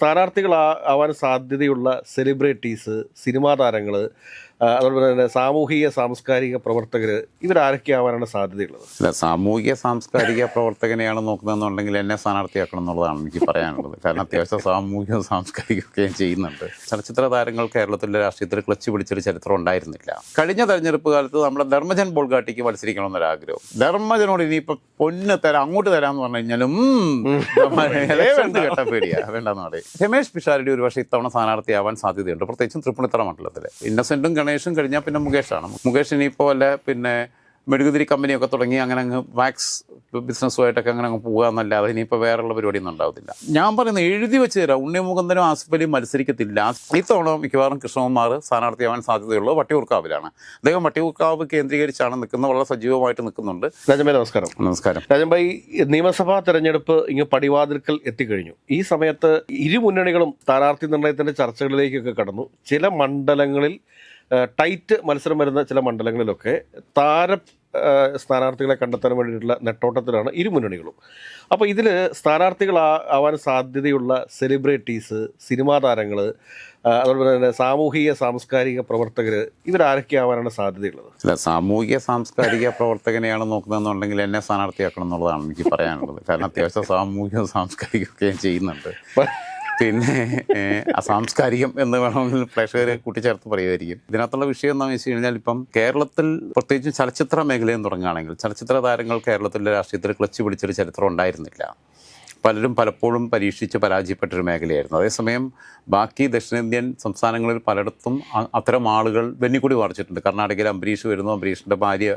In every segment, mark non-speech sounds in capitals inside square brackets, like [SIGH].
സ്ഥാനാർത്ഥികൾ ആവാൻ സാധ്യതയുള്ള സെലിബ്രിറ്റീസ് സിനിമാ താരങ്ങൾ അതുപോലെ തന്നെ സാമൂഹിക സാംസ്കാരിക പ്രവർത്തകർ ഇവരാരൊക്കെ ആവാനാണ് സാധ്യതയുള്ളത്? അല്ല സാമൂഹിക സാംസ്കാരിക പ്രവർത്തകനെയാണ് നോക്കുന്നതെന്നുണ്ടെങ്കിൽ എന്നെ സ്ഥാനാർത്ഥിയാക്കണം എന്നുള്ളതാണ് എനിക്ക് പറയാനുള്ളത്. കാരണം അത്യാവശ്യം സാമൂഹിക സാംസ്കാരികമൊക്കെ ഞാൻ ചെയ്യുന്നുണ്ട്. ചലച്ചിത്ര താരങ്ങൾ കേരളത്തിലെ രാഷ്ട്രീയത്തിൽ ക്ലച്ച് പിടിച്ചൊരു ചരിത്രം ഉണ്ടായിരുന്നില്ല. കഴിഞ്ഞ തെരഞ്ഞെടുപ്പ് കാലത്ത് നമ്മുടെ ധർമ്മജൻ ബോൾഗാട്ടിക്ക് മത്സരിക്കണം എന്നൊരാഗ്രഹം ധർമ്മജനോട് ഇനിയിപ്പോൾ പൊന്ന് തരാം അങ്ങോട്ട് തരാമെന്ന് പറഞ്ഞു കഴിഞ്ഞാലും കേട്ട പേടിയാ വേണ്ടെന്ന് പറയും. രമേഷ് പിഷാരടി ഒരു പക്ഷേ ഇത്തവണ സ്ഥാനാർത്ഥിയാവാൻ സാധ്യതയുണ്ട്. പ്രത്യേകിച്ചും തൃപ്പൂണിത്തറ മണ്ഡലത്തിൽ ഇന്നസെന്റും ഗണേഷും കഴിഞ്ഞാൽ പിന്നെ മുകേഷാണ്. മുകേഷ് ഇനിയിപ്പോൾ അല്ല പിന്നെ മെഴുകുതിരി കമ്പനിയൊക്കെ തുടങ്ങി അങ്ങനെ അങ്ങ് വാക്സ് ബിസിനസ്സുമായിട്ടൊക്കെ അങ്ങനെ അങ്ങ് പോകുക എന്നല്ലാതെ ഇനിയിപ്പോൾ വേറെയുള്ള പരിപാടിയൊന്നും ഉണ്ടാവത്തില്ല. ഞാൻ പറയുന്നത് എഴുതി വെച്ച് തരാം. ഉണ്ണി മുകുന്ദനും ആസിഫ് അലിയും മത്സരിക്കത്തില്ല. ഇത്തവണ മിക്കവാറും കൃഷ്ണകുമാർ സ്ഥാനാർത്ഥിയാവാൻ സാധ്യതയുള്ളത് വട്ടിയൂർക്കാവിലാണ്. അദ്ദേഹം വട്ടിയൂർക്കാവ് കേന്ദ്രീകരിച്ചാണ് നിൽക്കുന്നത്. വളരെ സജീവമായിട്ട് നിൽക്കുന്നുണ്ട്. രാജൻഭായ് നമസ്കാരം. നമസ്കാരം. രാജൻഭായ് നിയമസഭാ തെരഞ്ഞെടുപ്പ് ഇങ്ങ് പടിവാതിൽക്കൽ എത്തിക്കഴിഞ്ഞു. ഈ സമയത്ത് ഇരു മുന്നണികളും സ്ഥാനാർത്ഥി നിർണയത്തിന്റെ ചർച്ചകളിലേക്കൊക്കെ കടന്നു. ചില മണ്ഡലങ്ങളിൽ ടൈറ്റ് മത്സരം വരുന്ന ചില മണ്ഡലങ്ങളിലൊക്കെ താര സ്ഥാനാർത്ഥികളെ കണ്ടെത്താൻ വേണ്ടിയിട്ടുള്ള നെട്ടോട്ടത്തിലാണ് ഇരു മുന്നണികളും. അപ്പോൾ ഇതിൽ സ്ഥാനാർത്ഥികൾ ആവാൻ സാധ്യതയുള്ള സെലിബ്രിറ്റീസ് സിനിമാ താരങ്ങൾ അതുപോലെ തന്നെ സാമൂഹിക സാംസ്കാരിക പ്രവർത്തകർ ഇവരാരൊക്കെ ആവാനാണ് സാധ്യതയുള്ളത്? അല്ല സാമൂഹിക സാംസ്കാരിക പ്രവർത്തകനെയാണ് നോക്കുന്നതെന്നുണ്ടെങ്കിൽ എന്നെ സ്ഥാനാർത്ഥിയാക്കണം എന്നുള്ളതാണ് എനിക്ക് പറയാനുള്ളത്. കാരണം അത്യാവശ്യം സാമൂഹിക സാംസ്കാരികമൊക്കെ ഞാൻ ചെയ്യുന്നുണ്ട്. പിന്നെ അസാംസ്കാരികം എന്ന് വേണമെങ്കിൽ പ്രേക്ഷകരെ കൂട്ടിച്ചേർത്ത് പറയുമായിരിക്കും. ഇതിനകത്തുള്ള വിഷയം എന്താണെന്ന് വെച്ച് കഴിഞ്ഞാൽ ഇപ്പം കേരളത്തിൽ പ്രത്യേകിച്ചും ചലച്ചിത്ര മേഖലയിൽ തുടങ്ങുകയാണെങ്കിൽ ചലച്ചിത്ര താരങ്ങൾ കേരളത്തിലെ രാഷ്ട്രീയത്തിൽ ക്ലച്ച് പിടിച്ചൊരു ചരിത്രം ഉണ്ടായിരുന്നില്ല. പലരും പലപ്പോഴും പരീക്ഷിച്ച് പരാജയപ്പെട്ടൊരു മേഖലയായിരുന്നു. അതേസമയം ബാക്കി ദക്ഷിണേന്ത്യൻ സംസ്ഥാനങ്ങളിൽ പലയിടത്തും അത്തരം ആളുകൾ വെന്നിക്കൂടി വാർച്ചിട്ടുണ്ട്. കർണാടകയിൽ അംബരീഷ് വരുന്നു അംബരീഷിന്റെ ഭാര്യ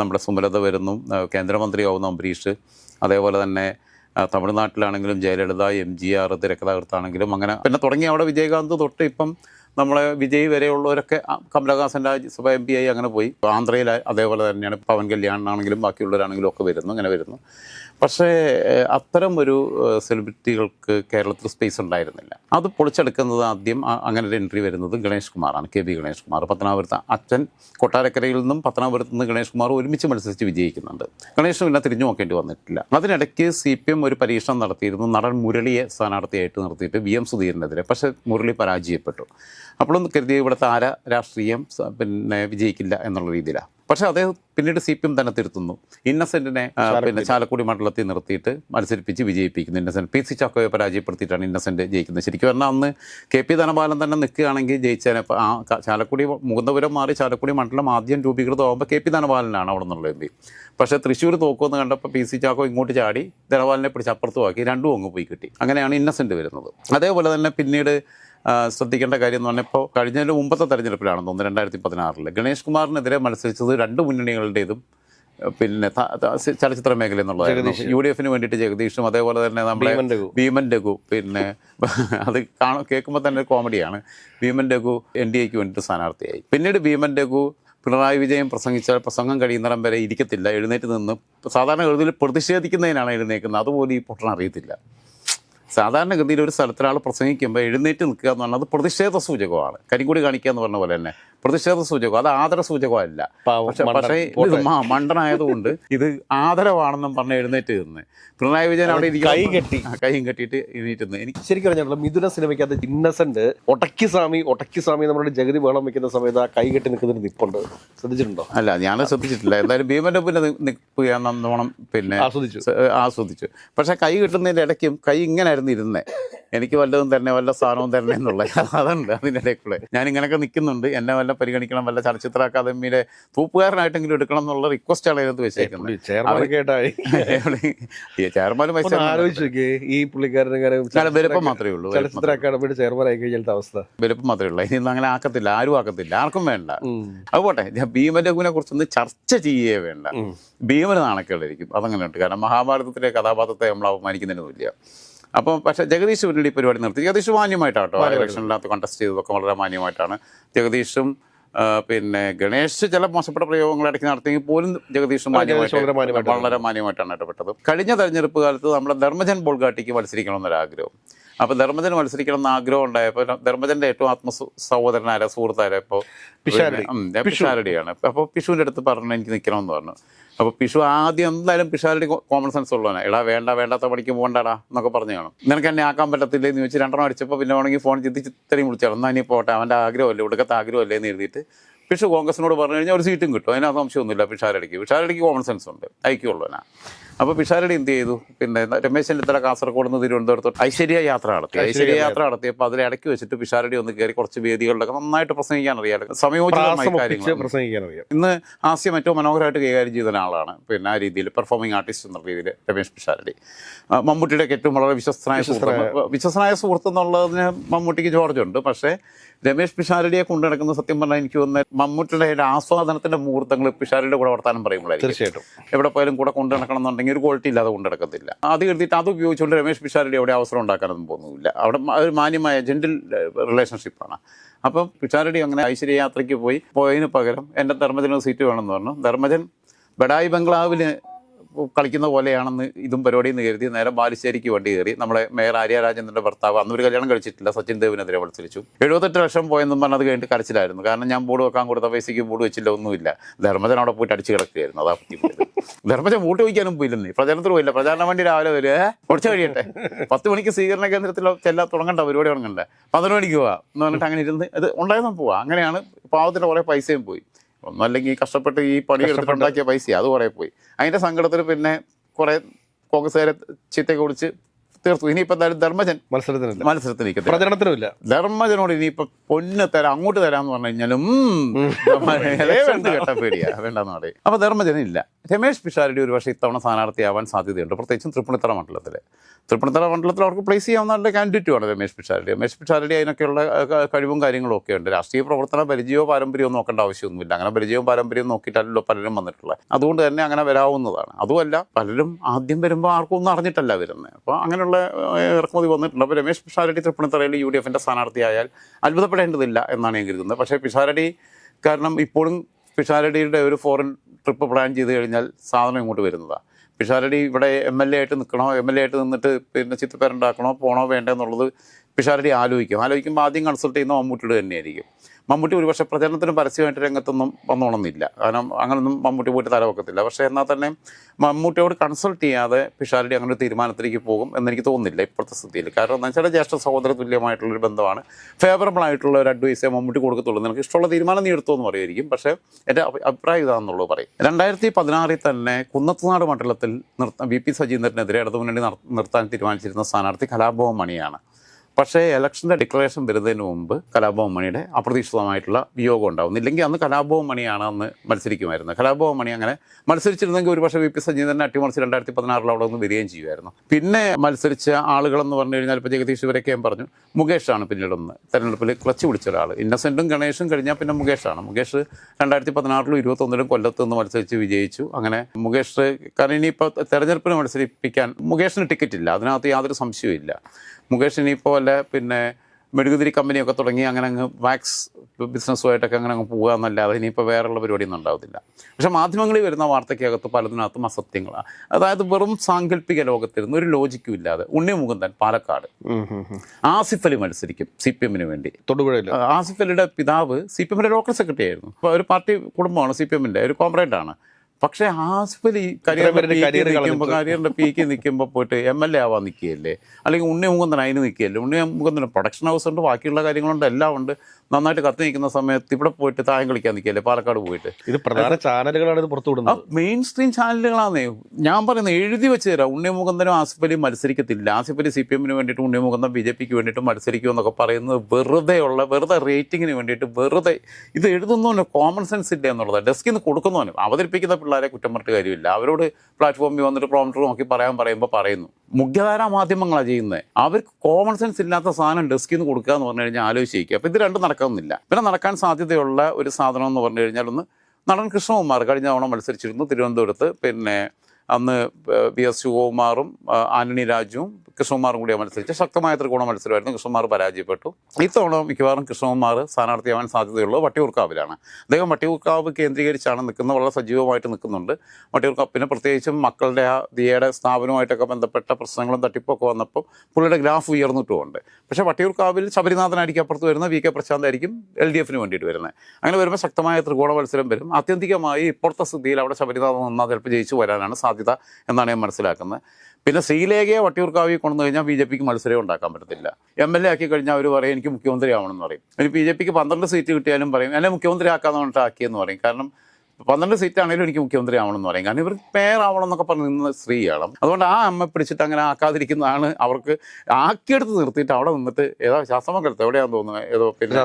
നമ്മുടെ സുമലത വരുന്നു കേന്ദ്രമന്ത്രിയാവുന്ന അംബരീഷ്. അതേപോലെ തന്നെ തമിഴ്നാട്ടിലാണെങ്കിലും ജയലളിത എം ജി ആർ തിരക്കഥാകൃത്താണെങ്കിലും അങ്ങനെ പിന്നെ തുടങ്ങി അവിടെ വിജയകാന്ത് തൊട്ട് ഇപ്പം നമ്മളെ വിജയ് വരെയുള്ളവരൊക്കെ കമലഹാസൻ രാജ്യസഭ എം പി ആയി അങ്ങനെ പോയി. ആന്ധ്രയിൽ അതേപോലെ തന്നെയാണ് പവൻ കല്യാണാണെങ്കിലും ബാക്കിയുള്ളവരാണെങ്കിലും ഒക്കെ വരുന്നു അങ്ങനെ വരുന്നു. പക്ഷേ അത്തരം ഒരു സെലിബ്രിറ്റികൾക്ക് കേരളത്തിൽ സ്പേസ് ഉണ്ടായിരുന്നില്ല. അത് പൊളിച്ചെടുക്കുന്നത് ആദ്യം അങ്ങനെ ഒരു എൻട്രി വരുന്നത് ഗണേഷ് കുമാറാണ് കെ ബി ഗണേഷ് കുമാർ. പത്തനാപുരത്ത് അച്ഛൻ കൊട്ടാരക്കരയിൽ നിന്നും പത്തനാപുരത്ത് നിന്ന് ഗണേഷ് കുമാർ ഒരുമിച്ച് മത്സരിച്ച് വിജയിക്കുന്നുണ്ട്. ഗണേഷ് പിന്നെ തിരിഞ്ഞു നോക്കേണ്ടി വന്നിട്ടില്ല. അതിനിടയ്ക്ക് സി പി എം ഒരു പരീക്ഷണം നടത്തിയിരുന്നു. നടൻ മുരളിയെ സ്ഥാനാർത്ഥിയായിട്ട് നിർത്തിയിട്ട് വി എം സുധീരനെതിരെ. പക്ഷേ മുരളി പരാജയപ്പെട്ടു. അപ്പോഴും കരുതി ഇവിടുത്തെ ആര രാഷ്ട്രീയം പിന്നെ വിജയിക്കില്ല എന്നുള്ള രീതിയിലാണ് പക്ഷേ അദ്ദേഹം പിന്നീട് സി പി എം തന്നെ തിരുത്തുന്നു. ഇന്നസെന്റിനെ ആ, പിന്നെ ചാലക്കുടി മണ്ഡലത്തിൽ നിർത്തിയിട്ട് മത്സരിപ്പിച്ച് വിജയിപ്പിക്കുന്നു ഇന്നസെന്റ്. പി സി ചാക്കോയെ പരാജയപ്പെടുത്തിയിട്ടാണ് ഇന്നസെന്റ് ജയിക്കുന്നത്. ശരിക്കും പറഞ്ഞാൽ അന്ന് കെ പി ധനപാലൻ തന്നെ നിൽക്കുകയാണെങ്കിൽ ജയിച്ചാൽ ആ ചാലക്കുടി മുകുന്ദപുരം മാറി ചാലക്കുടി മണ്ഡലം ആദ്യം രൂപീകൃതമാകുമ്പോൾ കെ പി ധനപാലനാണ് അവിടെ നിന്നുള്ള എം പി. പക്ഷേ തൃശ്ശൂർ തോക്കുമെന്ന് കണ്ടപ്പോൾ പി സി ചാക്കോ ഇങ്ങോട്ട് ചാടി ധനപാലനെ പിടിച്ച് അപ്പുറത്തുമാക്കി. രണ്ടും അങ്ങ് പോയി കിട്ടി. അങ്ങനെയാണ് ഇന്നസെന്റ് വരുന്നത്. അതേപോലെ തന്നെ പിന്നീട് ശ്രദ്ധിക്കേണ്ട കാര്യം എന്ന് പറഞ്ഞാൽ ഇപ്പോൾ കഴിഞ്ഞ മുമ്പത്തെ തെരഞ്ഞെടുപ്പിലാണെന്ന് തോന്നുന്നു രണ്ടായിരത്തി പതിനാറിൽ ഗണേഷ് കുമാറിനെതിരെ മത്സരിച്ചത് രണ്ട് മുന്നണികളുടേതും പിന്നെ ചലച്ചിത്ര മേഖല എന്നുള്ളതായിരുന്നു. യു ഡി എഫിന് വേണ്ടിയിട്ട് ജഗദീഷും അതേപോലെ തന്നെ നമ്മുടെ ഭീമൻ രഘു. പിന്നെ [LAUGHS] അത് കാണും കേൾക്കുമ്പോൾ തന്നെ ഒരു കോമഡിയാണ്. ഭീമൻ രഘു എൻ ഡി എക്ക് വേണ്ടിയിട്ട് സ്ഥാനാർത്ഥിയായി. പിന്നീട് ഭീമൻ രഘു പിണറായി വിജയൻ പ്രസംഗിച്ചാൽ പ്രസംഗം കഴിയുന്നിടം വരെ ഇരിക്കത്തില്ല എഴുന്നേറ്റ് നിന്ന് സാധാരണ ഗതിയിൽ പ്രതിഷേധിക്കുന്നതിനാണ് എഴുന്നേക്കുന്നത്. അതുപോലും ഈ പൊട്ടൻ അറിയത്തില്ല. സാധാരണഗതിയിൽ ഒരു സ്ഥലത്തൊരാൾ പ്രസംഗിക്കുമ്പോൾ എഴുന്നേറ്റ് നിൽക്കുക എന്ന് പറഞ്ഞാൽ അത് പ്രതിഷേധ സൂചകമാണ്. കരിങ്കൂടി കാണിക്കുക എന്ന് പറഞ്ഞ പോലെ തന്നെ. പ്രതിഷേധ സൂചകം. അത് ആദര സൂചകമല്ല. പക്ഷെ പക്ഷേ ഇത് മണ്ടനായതുകൊണ്ട് ഇത് ആദരവാണെന്നും പറഞ്ഞ് എഴുന്നേറ്റ് നിന്ന് പിണറായി വിജയൻ അവിടെ കൈ കെട്ടി. ആ, കൈയും കെട്ടിയിട്ട് എഴുന്നേറ്റ് നിന്ന് എനിക്ക് ശരിക്കും പറഞ്ഞിട്ടുള്ള മിഥുന സിനിമയ്ക്കകത്ത് ഇന്നസെന്റ് ഒട്ടക്കി സ്വാമി ഒട്ടക്കി സ്വാമി നമ്മുടെ ജഗതി വേളം വെക്കുന്ന സമയത്ത് ആ കൈ കെട്ടി നിൽക്കുന്നൊരു നിപ്പുണ്ട്. ശ്രദ്ധിച്ചിട്ടുണ്ടോ? അല്ല ഞാൻ ശ്രദ്ധിച്ചിട്ടില്ല. എന്തായാലും ഭീമന്റെ പിന്നെ നിൽപ്പ് ഞാൻ നന്നോണം പിന്നെ ആസ്വദിച്ചു. ആസ്വദിച്ചു. പക്ഷെ കൈ കിട്ടുന്നതിന്റെ ഇടയ്ക്കും കൈ ഇങ്ങനെ ആയിരുന്നു ഇരുന്നേ. എനിക്ക് വല്ലതും തന്നെ വല്ല സാധനവും തരണേ എന്നുള്ള അതുണ്ട് അതിന്റെ ഇടയ്ക്കുള്ള ഞാൻ ഇങ്ങനെയൊക്കെ നിൽക്കുന്നുണ്ട്. എന്നെ വല്ല പരിഗണിക്കണം വല്ല ചലച്ചിത്ര അക്കാദമിയിലെ തൂപ്പുകാരനായിട്ടെങ്കിലും എടുക്കണം എന്നുള്ള റിക്വസ്റ്റാണ് അതിനകത്ത് വെച്ചേക്കുന്നത്. [LAUGHS] ഈ ചെയർമാനും വൈസ് ഒന്ന് ആലോചിച്ച് ഈ പുള്ളിക്കാരനെ ചെയർമാനും വലുപ്പം മാത്രമേ ഉള്ളൂ വലുപ്പം ചലച്ചിത്ര അക്കാദമിയുടെ ചെയർമാൻ ആയി കഴിഞ്ഞാൽ അവസ്ഥ? വലുപ്പം മാത്രമേ ഉള്ളൂ. ഇനി അങ്ങനെ ആക്കത്തില്ല ആരും ആക്കത്തില്ല ആർക്കും വേണ്ട. അതുപോട്ടെ ഭീമന്റെ ഭീമരഘുവിനെ കുറിച്ചൊന്ന് ചർച്ച ചെയ്യേ വേണ്ട. ഭീമന് നാണക്കേടായിരിക്കും അതങ്ങനെയുണ്ട് കാരണം മഹാഭാരതത്തിലെ കഥാപാത്രത്തെ നമ്മൾ അവമാനിക്കുന്നതിനൊന്നുമില്ല അപ്പം പക്ഷേ ജഗദീഷ് പിന്നീട് ഈ പരിപാടി നിർത്തി. ജഗദീഷ് മാന്യമായിട്ടാട്ടോ ഇലക്ഷനിനകത്ത് കണ്ടസ്റ്റ് ചെയ്തതൊക്കെ വളരെ മാന്യമായിട്ടാണ്. ജഗദീഷും പിന്നെ ഗണേഷ് ചില മോശപ്പെട്ട പ്രയോഗങ്ങൾ ഇടയ്ക്ക് നടത്തിയെങ്കിൽ പോലും ജഗദീഷ് മാന്യമായിട്ട് വളരെ മാന്യമായിട്ടാണ്. ഇടപെട്ടത്. കഴിഞ്ഞ തെരഞ്ഞെടുപ്പ് കാലത്ത് നമ്മുടെ ധർമ്മജൻ ബോൾഗാട്ടിക്ക് മത്സരിക്കണം എന്നൊരാഗ്രഹം അപ്പോൾ ധർമ്മജൻ മത്സരിക്കണം എന്ന ആഗ്രഹം ഉണ്ടായപ്പോൾ ധർമ്മജന്റെ ഏറ്റവും ആത്മ സഹോദരനായ സുഹൃത്തായ ഇപ്പോൾ പിഷാരടി. പിഷാരടിയാണ്. അപ്പോൾ പിഷുവിന്റെ അടുത്ത് പറഞ്ഞു എനിക്ക് നിൽക്കണമെന്ന് പറഞ്ഞു. അപ്പോൾ പിഷു ആദ്യം എന്തായാലും പിഷാരുടെ കോമൺ സെൻസ് ഉള്ളവനാ. എടാ വേണ്ട വേണ്ടാത്ത പണിക്ക് പോകണ്ടടാ എന്നൊക്കെ പറഞ്ഞു കാണും. നിനക്ക് എന്നെ ആക്കാൻ പറ്റത്തില്ല എന്ന് ചോദിച്ച് രണ്ടെണ്ണം അടിച്ചപ്പോൾ പിന്നെ വേണമെങ്കിൽ ഫോൺ ചിന്തിച്ച് ഇത്രയും വിളിച്ചാൽ എന്നാൽ ഇനി പോട്ടെ അവന്റെ ആഗ്രഹമല്ലേ ഒടുക്കത്തെ ആഗ്രഹമല്ലേ എന്ന് എഴുതിയിട്ട് പിഷു കോൺഗ്രസിനോട് പറഞ്ഞു കഴിഞ്ഞാൽ ഒരു സീറ്റും കിട്ടും. അതിനകത്ത് സംശയമൊന്നുമില്ല പിഷാരടിക്ക്. പിഷാരടിക്ക് കോമൺ സെൻസ് ഉണ്ട്. ഐക്യമുള്ളവനാ. അപ്പോൾ പിഷാരടി എന്ത് ചെയ്തു? പിന്നെ രമേശ് ചെന്നിത്തല കാസർഗോഡ് നിന്ന് തിരുവനന്തപുരത്തോട്ട് ഐശ്വര്യ യാത്ര നടത്തി. ഐശ്വര്യ യാത്ര. നടത്തിയപ്പോൾ അതിൽ ഇടയ്ക്ക് വെച്ചിട്ട് പിഷാരടി ഒന്ന് കയറി കുറച്ച് വേദികളിലൊക്കെ നന്നായിട്ട് പ്രസംഗിക്കാൻ അറിയാം സമയോചിതമായ കാര്യങ്ങൾ ഇന്ന് ഹാസ്യം ഏറ്റവും മനോഹരമായിട്ട് കൈകാര്യം ചെയ്ത ഒരാളാണ് പിന്നെ ആ രീതിയിൽ പെർഫോമിംഗ് ആർട്ടിസ്റ്റ് എന്ന രീതിയിൽ രമേശ് പിഷാരടി. മമ്മൂട്ടിയുടെ ഏറ്റവും വളരെ വിശ്വസ്തനായ സുഹൃത്ത്. വിശ്വസ്തനായ സുഹൃത്ത് എന്നുള്ളതിന് മമ്മൂട്ടിക്ക് ജോർജ് ഉണ്ട്. പക്ഷേ രമേശ് പിഷാരടിയെ കൊണ്ടു നടക്കുന്ന സത്യം പറഞ്ഞാൽ എനിക്ക് തോന്നുന്നത് മമ്മൂട്ടിയുടെ ആസ്വാദനത്തിന്റെ മുഹൂർത്തങ്ങൾ പിഷാരടിയുടെ കൂടെ വർത്താനം പറയുമ്പോഴായിരിക്കും. തീർച്ചയായിട്ടും. എവിടെ പോയാലും കൂടെ കൊണ്ടു നടക്കണം എന്നുണ്ടെങ്കിൽ ഒരു ക്വാളിറ്റി ഇല്ലാതെ കൊണ്ടു നടക്കത്തില്ല. അത് കരുതിയിട്ട് അത് ഉപയോഗിച്ചുകൊണ്ട് രമേശ് പിഷാരടി അവിടെ അവസരം ഉണ്ടാക്കാനൊന്നും പോകുന്നില്ല. അവിടെ ഒരു മാന്യമായ ജെന്റിൽ റിലേഷൻഷിപ്പാണ് അപ്പം പിഷാരടി അങ്ങനെ ഐശ്വര്യ യാത്രയ്ക്ക് പോയി. പോയതിന് പകരം എന്റെ ധർമ്മജന് സീറ്റ് വേണമെന്ന് പറഞ്ഞു. ധർമ്മജൻ ബഡായി ബംഗ്ലാവിൽ കളിക്കുന്ന പോലെയാണെന്ന് ഇതും പരിപാടി എന്ന് കരുതി നേരെ ബാലുശ്ശേരിക്ക് വണ്ടി കയറി. നമ്മുടെ മേയർ ആര്യ രാജേന്ദ്രന്റെ ഭർത്താവ് അന്ന് ഒരു കല്യാണം കഴിച്ചിട്ടില്ല സച്ചിൻ ദേവിനെതിരെ മത്സരിച്ചു. എഴുപത്തെട്ട് ലക്ഷം പോയെന്നും പറഞ്ഞത് കഴിഞ്ഞിട്ട് കരച്ചിലായിരുന്നു. കാരണം ഞാൻ ബോർഡ് വെക്കാൻ കൊടുത്ത പൈസയ്ക്ക് ബോർഡ് വെച്ചില്ല ഒന്നുമില്ല. ധർമ്മജൻ അവിടെ പോയിട്ട് അടിച്ച് കിടക്കുകയായിരുന്നു അതാ പറ്റിപ്പോയത് ധർമ്മജൻ വോട്ട് ചോദിക്കാനും പോയില്ലെന്നേ. പ്രചാരണത്തിന് പോയില്ല. പ്രചാരണ വേണ്ടി രാവിലെ വരിക. കുറച്ച് കഴിയട്ടെ. പത്ത് മണിക്ക് സ്വീകരണ കേന്ദ്രത്തിൽ ചെല്ലാ തുടങ്ങണ്ട പരിപാടി തുടങ്ങണ്ടേ. പന്ത്രണ്ട് മണിക്ക് പോവാ. എന്ന് പറഞ്ഞിട്ട് അങ്ങനെ ഇരുന്ന് ഇത് ഉണ്ടായിരുന്നു പോവാ. അങ്ങനെയാണ് പാവത്തിന്റെ കുറേ പൈസയും പോയി. ഒന്നല്ലെങ്കിൽ കഷ്ടപ്പെട്ട് ഈ പണി എടുത്തിട്ടുണ്ടാക്കിയ പൈസ അത് കുറേ പോയി. അതിന്റെ സങ്കടത്തിൽ പിന്നെ കുറെ കോൺഗ്രസ്സുകാരെ ചീത്തയൊക്കെ കുടിച്ച് തീർത്തു. ഇനിയിപ്പോ എന്തായാലും ധർമ്മജൻ മത്സരത്തിനില്ല. മത്സരത്തിൽ നിൽക്കത്തില്ല. പ്രചരണത്തിനുമില്ല. ധർമ്മജനോട് ഇനിയിപ്പൊ പൊന്ന് തരാം അങ്ങോട്ട് തരാന്ന് പറഞ്ഞു കഴിഞ്ഞാലും [LAUGHS] വേണ്ട. പേടിയാ. വേണ്ടെന്ന് പറയും. അപ്പൊ ധർമ്മജനം ഇല്ല രമേശ് പിഷാരടി ഒരു പക്ഷേ ഇത്തവണ സ്ഥാനാർത്ഥിയാവാൻ സാധ്യതയുണ്ട്. പ്രത്യേകിച്ചും തൃപ്പൂണിത്തറ മണ്ഡലത്തിൽ തൃപ്പൂണിത്തറ മണ്ഡലത്തിൽ അവർക്ക് പ്ലേസ് ചെയ്യാവുന്ന നല്ല കാൻഡിഡേറ്റുമാണ് രമേശ് പിഷാരടി. രമേശ് പിഷാരടി അതിനൊക്കെയുള്ള കഴിവും കാര്യങ്ങളും ഒക്കെ ഉണ്ട്. രാഷ്ട്രീയ പ്രവർത്തന പരിചയമോ പാരമ്പര്യമോ നോക്കേണ്ട ആവശ്യമൊന്നുമില്ല. അങ്ങനെ പരിചയവും പാരമ്പര്യവും നോക്കിയിട്ടല്ലോ പലരും വന്നിട്ടുള്ളത്. അതുകൊണ്ട് തന്നെ അങ്ങനെ വരാവുന്നതാണ്. അതുമല്ല പലരും ആദ്യം വരുമ്പോൾ ആർക്കും ഒന്നും അറിഞ്ഞിട്ടല്ല വരുന്നത് അപ്പോൾ അങ്ങനെയുള്ള ഇറക്കുമതി വന്നിട്ടുണ്ട്. അപ്പോൾ രമേശ് പിഷാരടി തൃപ്പൂണിത്തറയിൽ യു ഡി എഫിന്റെ സ്ഥാനാർത്ഥിയായാൽ അത്ഭുതപ്പെടേണ്ടതില്ല എന്നാണ് ഞാൻ കരുതുന്നത്. പക്ഷേ പിഷാരടി കാരണം ഇപ്പോഴും പിഷാരടിയുടെ ഒരു ഫോറിൻ ട്രിപ്പ് പ്ലാൻ ചെയ്ത് കഴിഞ്ഞാൽ സാധനം ഇങ്ങോട്ട് വരുന്നതാണ് പിഷാരടി ഇവിടെ എം എൽ എ ആയിട്ട് നിൽക്കണോ എം എൽ എ ആയിട്ട് നിന്നിട്ട് പിന്നെ ചിത്രപ്പേരുണ്ടാക്കണോ പോണോ വേണ്ടെന്നുള്ളത് പിഷാരടി ആലോചിക്കും. ആലോചിക്കുമ്പോൾ ആദ്യം കൺസൾട്ട് ചെയ്യുന്ന മമ്മൂട്ടിയുടെ തന്നെയായിരിക്കും. മമ്മൂട്ടി ഒരുപക്ഷെ പ്രചരണത്തിന് പരസ്യമായിട്ട് രംഗത്തൊന്നും വന്നോണമെന്നില്ല കാരണം അങ്ങനൊന്നും മമ്മൂട്ടി പോയിട്ട് തലവെക്കത്തില്ല. പക്ഷേ എന്നാൽ തന്നെ മമ്മൂട്ടിയോട് കൺസൾട്ട് ചെയ്യാതെ പിഷാരടി അങ്ങനെ ഒരു തീരുമാനത്തിലേക്ക് പോകും എന്നെനിക്ക് തോന്നുന്നില്ല ഇപ്പോഴത്തെ സ്ഥിതിയിൽ. കാരണം എന്താ വെച്ചാൽ ജ്യേഷ്ഠ സഹോദര തുല്യമായിട്ടുള്ളൊരു ബന്ധമാണ്. ഫേവറബിൾ ആയിട്ടുള്ള ഒരു അഡ്വൈസ് മമ്മൂട്ടി കൊടുക്കത്തുള്ളൂ. നിനക്ക് ഇഷ്ടമുള്ള തീരുമാനം നീ എടുത്തോ എന്ന് പറയുമായിരിക്കും. പക്ഷേ എന്റെ അഭി- അഭിപ്രായം ഇതാണെന്നുള്ളത് പറയും. രണ്ടായിരത്തി പതിനാറിൽ തന്നെ കുന്നത്തുനാട് മണ്ഡലത്തിൽ നിർത്ത വി പി സജീന്ദ്രനെതിരെ ഇടതുമുന്നണി നിർത്താൻ തീരുമാനിച്ചിരുന്ന സ്ഥാനാർത്ഥി കലാഭവൻ മണിയാണ്. പക്ഷേ ഇലക്ഷന്റെ ഡിക്ലറേഷൻ വരുന്നതിന് മുമ്പ് കലാഭവൻ മണിയുടെ അപ്രതീക്ഷിതമായിട്ടുള്ള വിയോഗം ഉണ്ടാവും ഇല്ലെങ്കിൽ അന്ന് കലാഭവൻ മണിയാണ് അന്ന് മത്സരിക്കുമായിരുന്നത്. കലാഭവൻ മണി അങ്ങനെ മത്സരിച്ചിരുന്നെങ്കിൽ ഒരുപക്ഷെ വി പി സഞ്ജീവനെ അട്ടിമറിച്ച് രണ്ടായിരത്തി പതിനാറിൽ അവിടെ ഒന്ന് വരികയും ചെയ്യുമായിരുന്നു. പിന്നെ മത്സരിച്ച ആളുകളെന്ന് പറഞ്ഞു കഴിഞ്ഞാൽ ഇപ്പോൾ ജഗദീഷ് ഇവരൊക്കെ ഞാൻ പറഞ്ഞു. മുകേഷാണ് പിന്നീട് ഒന്ന് തെരഞ്ഞെടുപ്പിൽ ക്ലച്ച് പിടിച്ച ഒരാൾ. ഇന്നസെന്റും ഗണേഷും കഴിഞ്ഞാൽ പിന്നെ മുകേഷാണ്. മുകേഷ് രണ്ടായിരത്തി പതിനാറിലും ഇരുപത്തൊന്നിലും കൊല്ലത്ത് നിന്ന് മത്സരിച്ച് വിജയിച്ചു. അങ്ങനെ മുകേഷ് കാരണം ഇനിയിപ്പോൾ തെരഞ്ഞെടുപ്പിന് മത്സരിപ്പിക്കാൻ മുകേഷിന് ടിക്കറ്റ് ഇല്ല. അതിനകത്ത് യാതൊരു സംശയവും ഇല്ല മുകേഷ് ഇനിയിപ്പോൾ വല്ല പിന്നെ മെഴുകുതിരി കമ്പനിയൊക്കെ തുടങ്ങി അങ്ങനെ അങ്ങ് വാക്സ് ബിസിനസ്സുമായിട്ടൊക്കെ അങ്ങനെ അങ്ങ് പോകുക എന്നല്ലാതെ ഇനിയിപ്പോൾ വേറെയുള്ള പരിപാടിയൊന്നും ഉണ്ടാവത്തില്ല. പക്ഷേ മാധ്യമങ്ങളിൽ വരുന്ന വാർത്തയ്ക്കകത്ത് പലതിനകത്തും അസത്യങ്ങളാണ് അതായത് വെറും സാങ്കല്പിക ലോകത്തിരുന്ന് ഒരു ലോജിക്കും ഇല്ലാതെ ഉണ്ണി മുകുന്ദൻ പാലക്കാട്. ആസിഫ് അലി മത്സരിക്കും സി പി എമ്മിന് വേണ്ടി. തൊടുപുഴയിൽ ആസിഫ് അലിയുടെ പിതാവ് സി പി എമ്മിന്റെ ലോക്കൽ സെക്രട്ടറി ആയിരുന്നു. അപ്പോൾ ഒരു പാർട്ടി കുടുംബമാണ് സി പി എമ്മിന്റെ ഒരു കോമ്രേഡ് ആണ്. പക്ഷേ ആസിഫ് ഈ നിൽക്കുമ്പോൾ കരിയറിന്റെ പീക്ക് നിൽക്കുമ്പോൾ പോയിട്ട് എം എൽ എ ആവാൻ നിൽക്കുകയല്ലേ? അല്ലെങ്കിൽ ഉണ്ണി മുകുന്ദൻ അതിന് നിൽക്കുകയല്ലേ? ഉണ്ണി മുകുന്ദൻ പ്രൊഡക്ഷൻ ഹൗസ് ഉണ്ട് ബാക്കിയുള്ള കാര്യങ്ങളുണ്ട് എല്ലാം ഉണ്ട്. നന്നായിട്ട് കത്തി നിൽക്കുന്ന സമയത്ത് ഇവിടെ പോയിട്ട് തായം കളിക്കാൻ നിൽക്കുകയല്ലേ? പാലക്കാട് പോയിട്ട്. ഇത് പ്രധാന ചാനലുകളാണ് ഇത് പുറത്തു വിടുന്നത് മെയിൻ സ്ട്രീം ചാനലുകളാണേ ഞാൻ പറയുന്നത് എഴുതി വെച്ച് തരാം. ഉണ്ണി മുകുന്ദനും ആസിഫ് അലിയും മത്സരിക്കത്തില്ല. ആസിഫലി സി പി എമ്മിന് വേണ്ടിയിട്ട് ഉണ്ണി മുകുന്ദൻ ബി ജെ പിക്ക് വേണ്ടിയിട്ട് മത്സരിക്കും എന്നൊക്കെ പറയുന്നത് വെറുതെ ഉള്ള വെറുതെ റേറ്റിങ്ങിന് വേണ്ടിയിട്ട് വെറുതെ. ഇത് എഴുതുന്നവന് കോമൺ സെൻസ് ഇല്ല എന്നുള്ളത്. ഡെസ്കിൽ നിന്ന് കൊടുക്കുന്നവന് അവതരിപ്പിക്കുന്ന പിള്ളേരെ കുറ്റം പറഞ്ഞിട്ട് കാര്യമില്ല. അവരോട് പ്ലാറ്റ്ഫോമിൽ വന്നിട്ട് പ്രോമിറ്റർ നോക്കി പറയാൻ പറയുമ്പോൾ പറയുന്നു. മുഖ്യധാര മാധ്യമങ്ങളാണ് ചെയ്യുന്നത് അവർക്ക് കോമൺ സെൻസ് ഇല്ലാത്ത സാധനം ഡെസ്കിൽ നിന്ന് കൊടുക്കുക എന്ന് പറഞ്ഞു കഴിഞ്ഞാൽ ആലോചിക്കുക അപ്പോൾ ഇത് രണ്ടും നടക്കുന്നില്ല. പിന്നെ നടക്കാൻ സാധ്യതയുള്ള ഒരു സാധനം എന്ന് പറഞ്ഞു കഴിഞ്ഞാൽ ഒന്ന് നടൻ കൃഷ്ണകുമാർ കഴിഞ്ഞ തവണ മത്സരിച്ചിരുന്നു തിരുവനന്തപുരത്ത്. പിന്നെ അന്ന് വി എസ് ശിവകുമാറും ആന്റണി രാജുവും കൃഷ്ണകുമാറും കൂടി മത്സരിച്ച ശക്തമായ ത്രികോണ മത്സരമായിരുന്നു. കൃഷ്ണകുമാർ പരാജയപ്പെട്ടു. ഇത്തവണ മിക്കവാറും കൃഷ്ണകുമാർ സ്ഥാനാർത്ഥിയാവാൻ സാധ്യതയുള്ളത് വട്ടിയൂർക്കാവിലാണ്. അദ്ദേഹം വട്ടിയൂർക്കാവ് കേന്ദ്രീകരിച്ചാണ് നിൽക്കുന്നത്. വളരെ സജീവമായിട്ട് നിൽക്കുന്നുണ്ട്. വട്ടിയൂർക്കാവ് പിന്നെ പ്രത്യേകിച്ചും മക്കളുടെ ആ ദിയയുടെ സ്ഥാപനവുമായിട്ടൊക്കെ ബന്ധപ്പെട്ട പ്രശ്നങ്ങളും തട്ടിപ്പൊക്കെ വന്നപ്പോൾ പുള്ളിയുടെ ഗ്രാഫ് ഉയർന്നിട്ടുമുണ്ട്. പക്ഷേ വട്ടിയൂർക്കാവിൽ ശബരിനാഥനായിരിക്കും അപ്പുറത്ത് വരുന്ന വി കെ പ്രശാന്തായിരിക്കും എൽ ഡി എഫിന് വേണ്ടിയിട്ട് വരുന്നത്. അങ്ങനെ വരുമ്പോൾ ശക്തമായ ത്രികോണ മത്സരം വരും. ആത്യന്തികമായി ഇപ്പോഴത്തെ സ്ഥിതിയിൽ അവിടെ ശബരിനാഥൻ നന്നാ ചിലപ്പോൾ ജയിച്ചു വരാനാണ് സാധ്യത എന്നാണ് ഞാൻ മനസ്സിലാക്കുന്നത്. പിന്നെ ശ്രീലേഖയെ വട്ടിയൂർക്കാവി കൊണ്ടു കഴിഞ്ഞാൽ ബി ജെ പിക്ക് മത്സരം ഉണ്ടാക്കാൻ പറ്റത്തില്ല. എം എൽ എ ആക്കി കഴിഞ്ഞാൽ അവർ പറയും എനിക്ക് മുഖ്യമന്ത്രി ആവണമെന്ന് പറയും. ഇനി ബി ജെ പിക്ക് പന്ത്രണ്ട് സീറ്റ് കിട്ടിയാലും പറയും എന്നെ മുഖ്യമന്ത്രി ആക്കാന്ന് പറഞ്ഞിട്ട് ആക്കിയെന്ന് പറയും. കാരണം പന്ത്രണ്ട് സീറ്റ് ആണെങ്കിലും എനിക്ക് മുഖ്യമന്ത്രി ആവണം എന്ന് പറയും. കാരണം ഇവർ പേരാവണം എന്നൊക്കെ പറഞ്ഞ് നിന്ന സ്ത്രീയാണ്. അതുകൊണ്ട് ആ അമ്മ പിടിച്ചിട്ട് അങ്ങനെ ആക്കാതിരിക്കുന്നതാണ് അവർക്ക് ആക്കിയെടുത്ത് നിർത്തിയിട്ട് അവിടെ നിന്നിട്ട് ഏതോ ശാസ്ത്രമംഗലത്ത് എവിടെയാണെന്ന് തോന്നുന്നത് ഏതോ പിന്നെ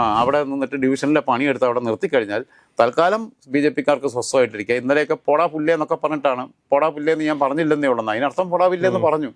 ആ അവിടെ നിന്നിട്ട് ഡിവിഷനിലെ പണിയെടുത്ത് അവിടെ നിർത്തി കഴിഞ്ഞാൽ തൽക്കാലം ബി ജെ പിക്കാർക്ക് സ്വസ്ഥമായിട്ടിരിക്കുക. ഇന്നലെയൊക്കെ പൊടാ പുല്ലേ എന്നൊക്കെ പറഞ്ഞിട്ടാണ്. പൊടാ പുല്ലേ എന്ന് ഞാൻ പറഞ്ഞില്ലെന്നേ ഉള്ളൂ. അതിനർത്ഥം പൊടാ പുല്ലേ എന്ന് പറഞ്ഞു.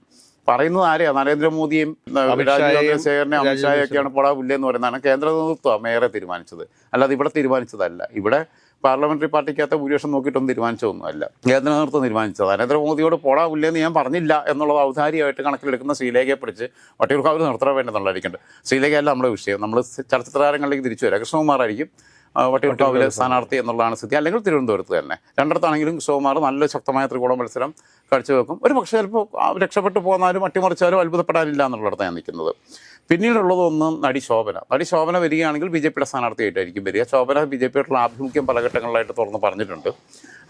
പറയുന്നത് ആരെയാ? നരേന്ദ്രമോദിയും ശേഖരനെ ചന്ദ്രശേഖരനെ അമിത്ഷായൊക്കെയാണ് പൊടാ പോടാ പുല്ലേ എന്ന് പറയുന്നതാണ് കേന്ദ്ര നേതൃത്വം മേയറെ തീരുമാനിച്ചത്. അല്ലാതെ ഇവിടെ തീരുമാനിച്ചതല്ല. ഇവിടെ പാർലമെന്ററി പാർട്ടിക്കകത്ത് ഭൂരിപക്ഷം നോക്കിയിട്ടൊന്നും തീരുമാനിച്ചതൊന്നുമല്ല. കേന്ദ്ര നേതൃത്വം തീരുമാനിച്ചത്. നരേന്ദ്രമോദിയോട് പോടാവില്ലെന്ന് ഞാൻ പറഞ്ഞില്ല എന്നുള്ളത് ഔദാര്യമായിട്ട് കണക്കിലെടുക്കുന്ന ശ്രീലേഖയെ പിടിച്ച് വട്ടിയൂർക്കാവിൽ നിർത്തണം വേണ്ടെന്നുള്ളതായിരിക്കും ശ്രീലേഖയല്ല നമ്മുടെ വിഷയം. നമ്മൾ ചലച്ചിത്ര താരങ്ങളിലേക്ക് തിരിച്ചു വരാം. കൃഷ്ണകുമാറായിരിക്കും വട്ടിയൂർക്കാവിൽ വട്ടിയൂർക്കാവിലെ സ്ഥാനാർത്ഥി എന്നുള്ളതാണ് സ്ഥിതി. അല്ലെങ്കിൽ തിരുവനന്തപുരത്ത് തന്നെ. രണ്ടിടത്താണെങ്കിലും കൃഷ്ണകുമാർ നല്ല ശക്തമായ ത്രികോണ മത്സരം കാഴ്ചവെക്കും. ഒരു പക്ഷേ ചിലപ്പോൾ രക്ഷപ്പെട്ടു പോന്നാലും അട്ടിമറിച്ചാലും അത്ഭുതപ്പെടാനില്ല എന്നുള്ളിടത്താണ് ഞാൻ നിൽക്കുന്നത്. പിന്നീടുള്ളത് ഒന്ന് നടി ശോഭന. നടി ശോഭന വരികയാണെങ്കിൽ ബി ജെ പിയുടെ സ്ഥാനാർത്ഥിയായിട്ടായിരിക്കും വരിക. ശോഭന ബി ജെ പിയുടെ ആഭിമുഖ്യം പല ഘട്ടങ്ങളിലായിട്ട് തുറന്ന് പറഞ്ഞിട്ടുണ്ട്.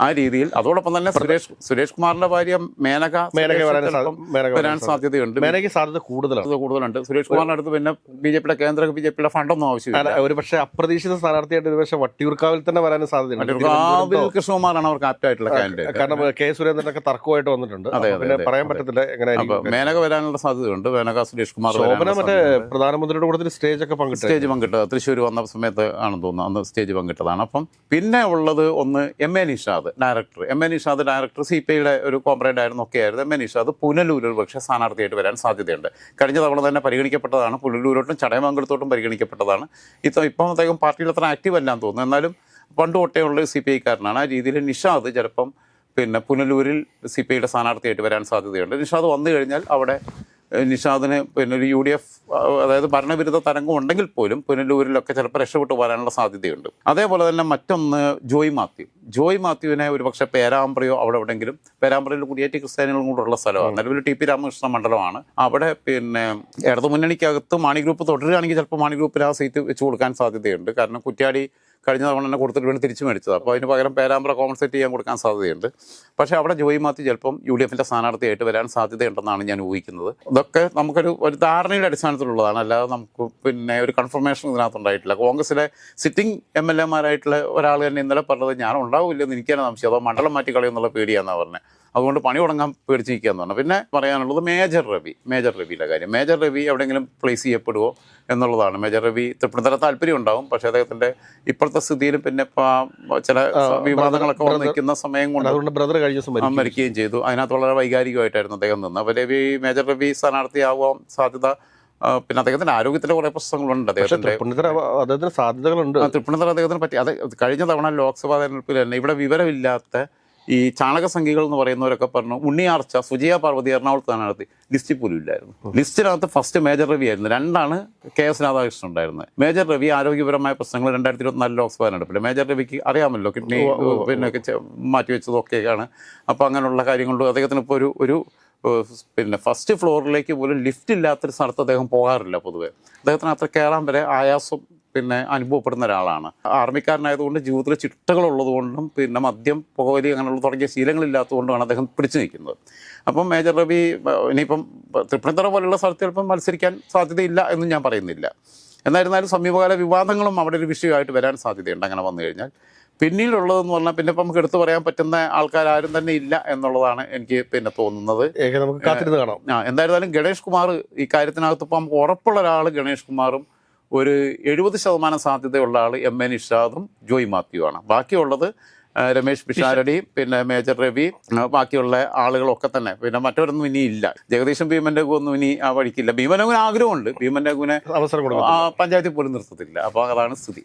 ആ രീതിയിൽ അതോടൊപ്പം തന്നെ സുരേഷ് സുരേഷ് കുമാറിന്റെ ഭാര്യ മേനക മേനക വരാൻ സാധ്യതയുണ്ട്. മേനക സാധ്യത കൂടുതലാണ്. കൂടുതലുണ്ട്. സുരേഷ് കുമാറിന്റെ അടുത്ത് പിന്നെ ബി ജെ പിയുടെ കേന്ദ്ര ബി ജെ പിയുടെ ഫണ്ടൊന്നും ആവശ്യമില്ല. ഒരു പക്ഷേ അപ്രതീക്ഷിത സ്ഥാനാർത്ഥിയായിട്ട് ഒരു പക്ഷേ വട്ടിയൂർക്കാവിൽ തന്നെ വരാൻ സാധ്യതയുണ്ട്? കൃഷ്ണകുമാറാണ് അവർക്ക് ആപ്റ്റായിട്ടുള്ള കാൻഡിഡേറ്റ് കാരണം കെ സുരേന്ദ്രനൊക്കെ തർക്കമായിട്ട് വന്നിട്ടുണ്ട്. പിന്നെ പറയാൻ. പറ്റത്തില്ല എങ്ങനെ മേനക വരാനുള്ള സാധ്യതയുണ്ട്. മേനക സുരേഷ് കുമാർ ശോഭന മറ്റേ. പ്രധാനമന്ത്രിയുടെ കൂടെ സ്റ്റേജ് ഒക്കെ പങ്കിട്ടു സ്റ്റേജ് പങ്കിട്ടത്. തൃശ്ശൂർ വന്ന സമയത്ത് ആണെന്ന് തോന്നുന്നു. അന്ന് സ്റ്റേജ് പങ്കിട്ടതാണ്. അപ്പം പിന്നെ ഉള്ളത് ഒന്ന് M A Nishad director. M A Nishad director C P ഐയുടെ ഒരു കോമ്രേഡ് ആയിരുന്നു ഒക്കെ ആയിരുന്നു. എം എ നിഷാദ് പുനലൂർ ഒരു പക്ഷേ സ്ഥാനാർത്ഥിയായിട്ട് വരാൻ സാധ്യതയുണ്ട്. കഴിഞ്ഞ തവണ തന്നെ പരിഗണിക്കപ്പെട്ടതാണ്. പുനലൂരോട്ടും ചടയമംഗലത്തോട്ടും പരിഗണിക്കപ്പെട്ടതാണ്. ഇപ്പം ഇപ്പം അദ്ദേഹം പാർട്ടിയിൽ അത്ര ആക്റ്റീവ് അല്ലാന്ന് തോന്നുന്നു. എന്നാലും പണ്ട് ഒട്ടേയുള്ള സി പി ഐക്കാരനാണ്. ആ രീതിയിൽ നിഷാദ് ചിലപ്പം പിന്നെ പുനലൂരിൽ സി പി ഐയുടെ സ്ഥാനാർത്ഥിയായിട്ട് വരാൻ സാധ്യതയുണ്ട്. നിഷാദ് വന്നു കഴിഞ്ഞാൽ അവിടെ നിഷാദിന് പിന്നെ ഒരു യു ഡി എഫ് അതായത് ഭരണവിരുദ്ധ തരംഗം ഉണ്ടെങ്കിൽ പോലും പുനലൂരിലൊക്കെ ചിലപ്പോൾ രക്ഷപ്പെട്ടു വരാനുള്ള സാധ്യതയുണ്ട്. അതേപോലെ തന്നെ മറ്റൊന്ന് ജോയ് മാത്യു. ജോയ് മാത്യുവിനെ ഒരുപക്ഷെ പേരാമ്പ്രയോ അവിടെ എവിടെയെങ്കിലും പേരാമ്പ്രയിൽ കുടിയേറ്റി ക്രിസ്ത്യാനികളും കൂടെയുള്ള സ്ഥലമാണ്. നിലവിൽ ടി പി രാമകൃഷ്ണ മണ്ഡലമാണ്. അവിടെ പിന്നെ ഇടതു മുന്നണിക്കകത്ത് മാണി ഗ്രൂപ്പ് തുടരുകയാണെങ്കിൽ ചിലപ്പോൾ മാണി ഗ്രൂപ്പിൽ ആ സീറ്റ് വെച്ച് കൊടുക്കാൻ സാധ്യതയുണ്ട്. കാരണം കുറ്റ്യാടി കഴിഞ്ഞ തവണ തന്നെ കൊടുത്തിട്ട് വേണ്ടി തിരിച്ചു മേടിച്ചത്. അപ്പോൾ അതിന് പകരം പേരാമ്പ്ര കോമ്പൻസേറ്റ് ചെയ്യാൻ കൊടുക്കാൻ സാധ്യതയുണ്ട്. പക്ഷേ അവിടെ ജോയി മാത്യു ചിലപ്പം യു ഡി എഫിന്റെ സ്ഥാനാർത്ഥിയായിട്ട് വരാൻ സാധ്യതയുണ്ടെന്നാണ് ഞാൻ ഊഹിക്കുന്നത്. ഇതൊക്കെ നമുക്കൊരു ഒരു ധാരണയുടെ അടിസ്ഥാനത്തിലുള്ളതാണ്. അല്ലാതെ നമുക്ക് പിന്നെ ഒരു കൺഫർമേഷൻ ഇതിനകത്ത് ഉണ്ടായിട്ടില്ല. കോൺഗ്രസിലെ സിറ്റിംഗ് എം എൽ എമാരായിട്ടുള്ള ഒരാൾ തന്നെ ഇന്നലെ പറഞ്ഞത് ഞാൻ ഉണ്ടാവില്ലെന്ന് എനിക്കാണ് സംശയം അതോ മണ്ഡലം മാറ്റി പേടിയാണെന്നാണ് പറഞ്ഞത് അതുകൊണ്ട് പണി തുടങ്ങാൻ പേടിച്ച് നിൽക്കുകയെന്ന് പറഞ്ഞു. പിന്നെ പറയാനുള്ളത് മേജർ രവി മേജർ രവിയുടെ കാര്യം. മേജർ രവി എവിടെയെങ്കിലും പ്ലേസ് ചെയ്യപ്പെടുമോ എന്നുള്ളതാണ്. മേജർ രവി തൃപ്പൂണിത്തറ താല്പര്യം ഉണ്ടാവും. പക്ഷേ അദ്ദേഹത്തിന്റെ ഇപ്പോഴത്തെ സ്ഥിതിയിലും പിന്നെ ചില വിവാദങ്ങളൊക്കെ വന്ന് നിൽക്കുന്ന സമയം കൊണ്ട് അതുകൊണ്ട് ബ്രദർ കഴിഞ്ഞ സമയം മരിക്കുകയും ചെയ്തു. അതിനകത്ത് വളരെ വൈകാരികമായിട്ടായിരുന്നു അദ്ദേഹം നിന്ന്. അപ്പോൾ രവി മേജർ രവി സ്ഥാനാർത്ഥിയാവാൻ സാധ്യത പിന്നെ അദ്ദേഹത്തിന്റെ ആരോഗ്യത്തിലെ കുറെ പ്രശ്നങ്ങളുണ്ട്. അദ്ദേഹത്തിന്റെ അദ്ദേഹത്തിന് സാധ്യതകളുണ്ട്. തൃപ്പൂണിത്തുറ അദ്ദേഹത്തിന് പറ്റി അത് കഴിഞ്ഞ തവണ ലോക്സഭാ തെരഞ്ഞെടുപ്പിൽ തന്നെ ഇവിടെ വിവരമില്ലാത്ത ഈ ചാണക സംഖ്യകൾ എന്ന് പറയുന്നവരൊക്കെ പറഞ്ഞു ഉണ്ണിയാർച്ച സുജയ പാർവതി എറണാകുളത്ത് നടത്തി. ലിസ്റ്റിൽ പോലും ഇല്ലായിരുന്നു. ലിസ്റ്റിനകത്ത് ഫസ്റ്റ് മേജർ രവി ആയിരുന്നു. രണ്ടാണ് കെ എസ് രാധാകൃഷ്ണൻ ഉണ്ടായിരുന്നത്. മേജർ രവി ആരോഗ്യപരമായ പ്രശ്നങ്ങൾ രണ്ടായിരത്തി ഇരുപത്തിനാല് ലോക്സഭാ തെരഞ്ഞെടുപ്പിൽ മേജർ രവിക്ക് അറിയാമല്ലോ കിഡ്നി പിന്നെ മാറ്റിവെച്ചതൊക്കെയാണ്. അപ്പോൾ അങ്ങനെയുള്ള കാര്യങ്ങളും അദ്ദേഹത്തിന് ഇപ്പോൾ ഒരു ഒരു പിന്നെ ഫസ്റ്റ് ഫ്ലോറിലേക്ക് പോലും ലിഫ്റ്റ് ഇല്ലാത്തൊരു സ്ഥലത്ത് അദ്ദേഹം പോകാറില്ല പൊതുവേ. അദ്ദേഹത്തിന് അത്ര കയറാൻ വരെ ആയാസം പിന്നെ അനുഭവപ്പെടുന്ന ഒരാളാണ്. ആർമിക്കാരനായതുകൊണ്ട് ജീവിതത്തിൽ ചിട്ടകളുള്ളതുകൊണ്ടും പിന്നെ മദ്യം പുകവലി അങ്ങനെയുള്ള തുടങ്ങിയ ശീലങ്ങളില്ലാത്തതുകൊണ്ടുമാണ് അദ്ദേഹം പിടിച്ചു നിൽക്കുന്നത്. അപ്പം മേജർ രവി ഇനിയിപ്പം തൃപ്പണിത്തറ പോലുള്ള സ്ഥലത്ത് ചിലപ്പം മത്സരിക്കാൻ സാധ്യതയില്ല എന്നും ഞാൻ പറയുന്നില്ല. എന്നായിരുന്നാലും സമീപകാല വിവാദങ്ങളും അവിടെ ഒരു വിഷയമായിട്ട് വരാൻ സാധ്യതയുണ്ട് അങ്ങനെ വന്നു കഴിഞ്ഞാൽ. പിന്നീടുള്ളതെന്ന് പറഞ്ഞാൽ പിന്നെ ഇപ്പം നമുക്ക് എടുത്തു പറയാൻ പറ്റുന്ന ആൾക്കാർ ആരും തന്നെ ഇല്ല എന്നുള്ളതാണ് എനിക്ക് പിന്നെ തോന്നുന്നത്. നമുക്ക് കാത്തിരുന്ന് കാണാം. ആ എന്തായിരുന്നാലും ഗണേഷ് കുമാർ ഈ കാര്യത്തിനകത്ത് ഇപ്പം ഉറപ്പുള്ള ഒരാൾ ഗണേഷ് കുമാറും ഒരു എഴുപത് ശതമാനം സാധ്യതയുള്ള ആൾ എം എ നിഷാദും ജോയ് മാത്യുവാണ് ആണ്. ബാക്കിയുള്ളത് രമേശ് പിഷാരടി പിന്നെ മേജർ രവി ബാക്കിയുള്ള ആളുകളൊക്കെ തന്നെ. പിന്നെ മറ്റവരൊന്നും ഇനി ഇല്ല. ജഗദീശൻ ഭീമൻ രഘു ഒന്നും ഇനി ആ വഴിക്കില്ല. ഭീമൻ രഘുവിന് ആഗ്രഹമുണ്ട്. ഭീമൻ രഘുവിനെ അവസരം പഞ്ചായത്തിൽ പോലും നിർത്തത്തില്ല. അപ്പോൾ അതാണ് സ്ഥിതി.